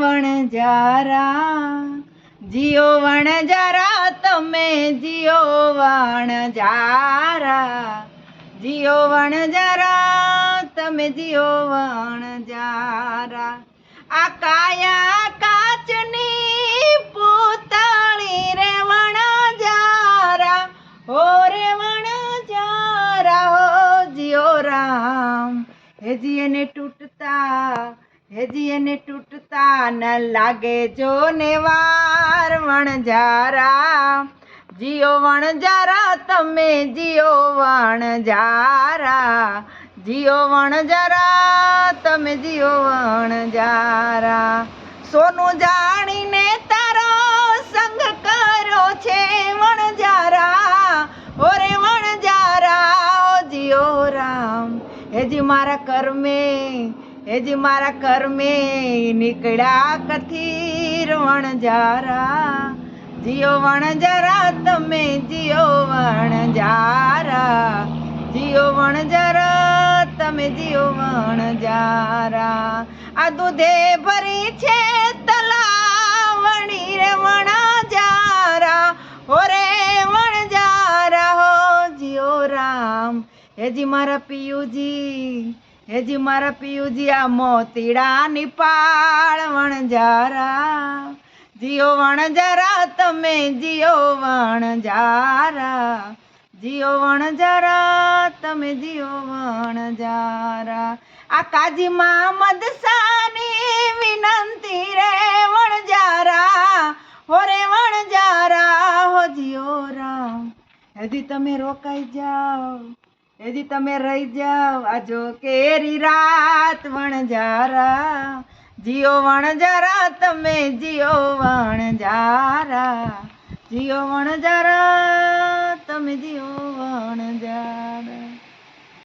વણજારા જીઓ વણજારા તમે જીઓ વણજારા જીઓ વણજારા તમે જીઓ વણજારા આ કાયા કાચની પૂતળી રે વણજારા હો રે વણજારા હો જીઓ રામ. હેજી એને તૂટતા હેજી એને તૂટતા. ન લાગે જો ને વાર વણઝારા. જીઓ વણઝારા, તમે જીઓ વણઝારા. જીઓ વણઝારા, તમે જીઓ વણઝારા. સોનું જાણીને તારો સંગ કરો છે વણઝારા. ઓરે વણઝારા જીઓ રામ. હેજી મારા કર્મે હેજી મારા કર્મે નીકળ્યા કથીર વણજારા જીઓ વણજારા તમે જીઓ વણજારા જીઓ વણજારા તમે જીઓ વણજારા આ દૂધે ભરી છે તલાવણી રે વણજારા ઓરે વણજારા હો જીઓ રામ. હેજી મારા પિયુજી હેજી મારા પિયુજી આ મોતીડા નિપાળ વણજારા. જીઓ વણજારા, તમે જીઓ વણજારા. જીઓ વણજારા, તમે જીઓ વણજારા. આ મામદ સાની વિનંતી રે વણજારા. હો રે વણજારા હો જીઓ રામ. હજી તમે રોકાઈ જાઓ. હજી તમે રહી જાઓ. આજો કેરી રાત વણજારા જીઓ વણજારા તમે જીઓ વણજારા જીઓ વણજારા